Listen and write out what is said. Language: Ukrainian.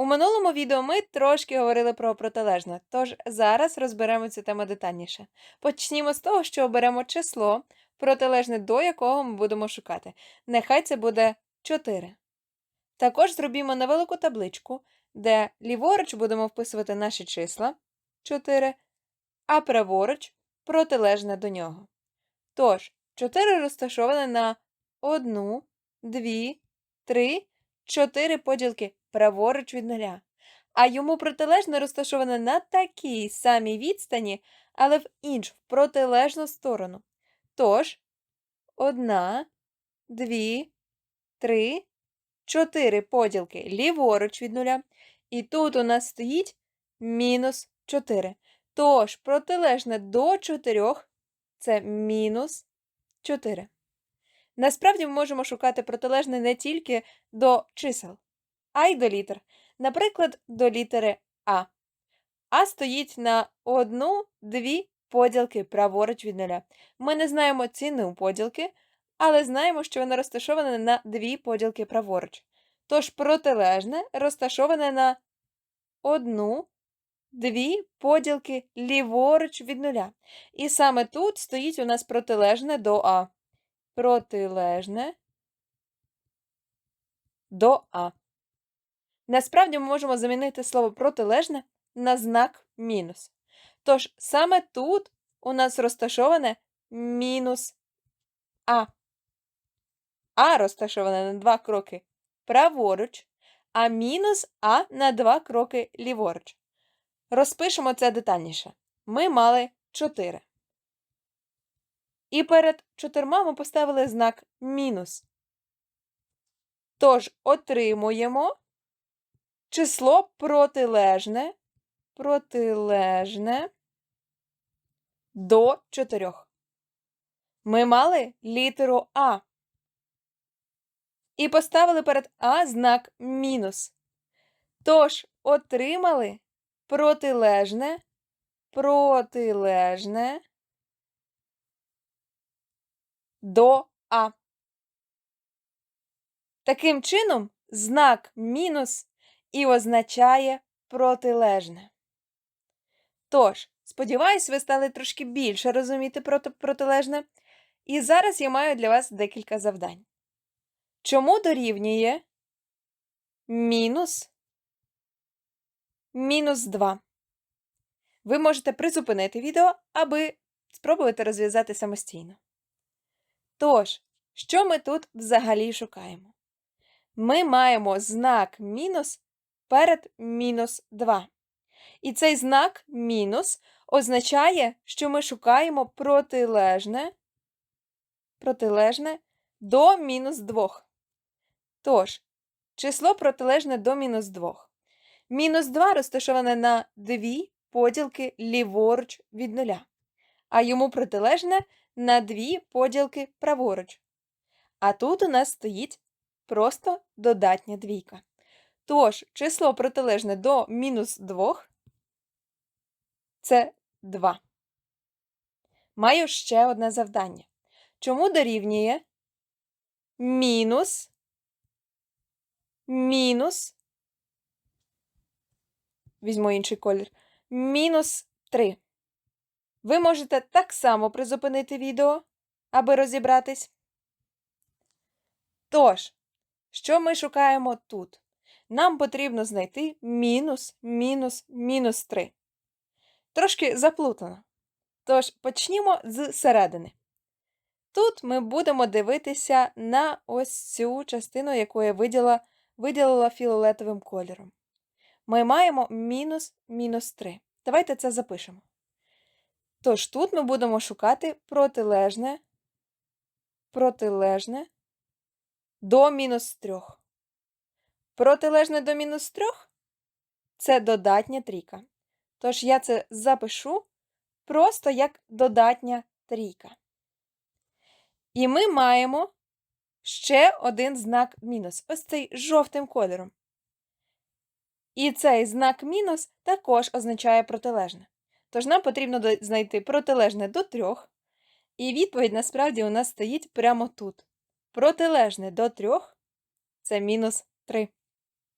У минулому відео ми трошки говорили про протилежне, тож зараз розберемо цю тему детальніше. Почнімо з того, що оберемо число, протилежне до якого ми будемо шукати. Нехай це буде 4. Також зробімо невелику табличку, де ліворуч будемо вписувати наші числа 4, а праворуч протилежне до нього. Тож, 4 розташоване на 1, 2, 3, 4 поділки праворуч від нуля, а йому протилежне розташоване на такій самій відстані, але в іншу, в протилежну сторону. Тож, 1, 2, 3, 4 поділки ліворуч від нуля, і тут у нас стоїть мінус 4. Тож, протилежне до 4 це мінус 4. Насправді ми можемо шукати протилежне не тільки до чисел, а й до літер. Наприклад, до літери А. А стоїть на одну, дві поділки праворуч від нуля. Ми не знаємо ціну поділки, але знаємо, що вона розташована на дві поділки праворуч. Тож протилежне розташоване на одну, дві поділки ліворуч від нуля. І саме тут стоїть у нас протилежне до А. Протилежне до А. Насправді ми можемо замінити слово протилежне на знак мінус. Тож саме тут у нас розташоване мінус А. А розташоване на два кроки праворуч, а мінус А на два кроки ліворуч. Розпишемо це детальніше. Ми мали 4. І перед чотирма ми поставили знак мінус. Тож отримуємо число протилежне, протилежне до 4. Ми мали літеру А. І поставили перед А знак мінус. Тож отримали протилежне, протилежне до А. Таким чином, знак мінус і означає протилежне. Тож, сподіваюсь, ви стали трошки більше розуміти проти протилежне. І зараз я маю для вас декілька завдань. Чому дорівнює мінус мінус 2? Ви можете призупинити відео, аби спробувати розв'язати самостійно. Тож, що ми тут взагалі шукаємо? Ми маємо знак мінус перед мінус 2. І цей знак мінус означає, що ми шукаємо протилежне, протилежне до мінус 2. Тож, число протилежне до мінус 2. Мінус 2 розташоване на 2 поділки ліворуч від нуля, а йому протилежне на 2 поділки праворуч. А тут у нас стоїть просто додатня двійка. Тож, число протилежне до мінус 2 це 2. Маю ще одне завдання. Чому дорівнює мінус мінус, візьму інший колір, мінус 3. Ви можете так само призупинити відео, аби розібратись. Тож, що ми шукаємо тут? Нам потрібно знайти мінус, мінус, мінус 3. Трошки заплутано. Тож, почнімо з середини. Тут ми будемо дивитися на ось цю частину, яку я виділа, виділила фіолетовим кольором. Ми маємо мінус мінус 3. Давайте це запишемо. Тож тут ми будемо шукати протилежне, протилежне до мінус 3. Протилежне до мінус 3 це додатня трійка. Тож я це запишу просто як додатня трійка. І ми маємо ще один знак мінус. Ось цей жовтим кольором. І цей знак мінус також означає протилежне. Тож нам потрібно знайти протилежне до 3. І відповідь насправді у нас стоїть прямо тут. Протилежне до 3 це мінус 3.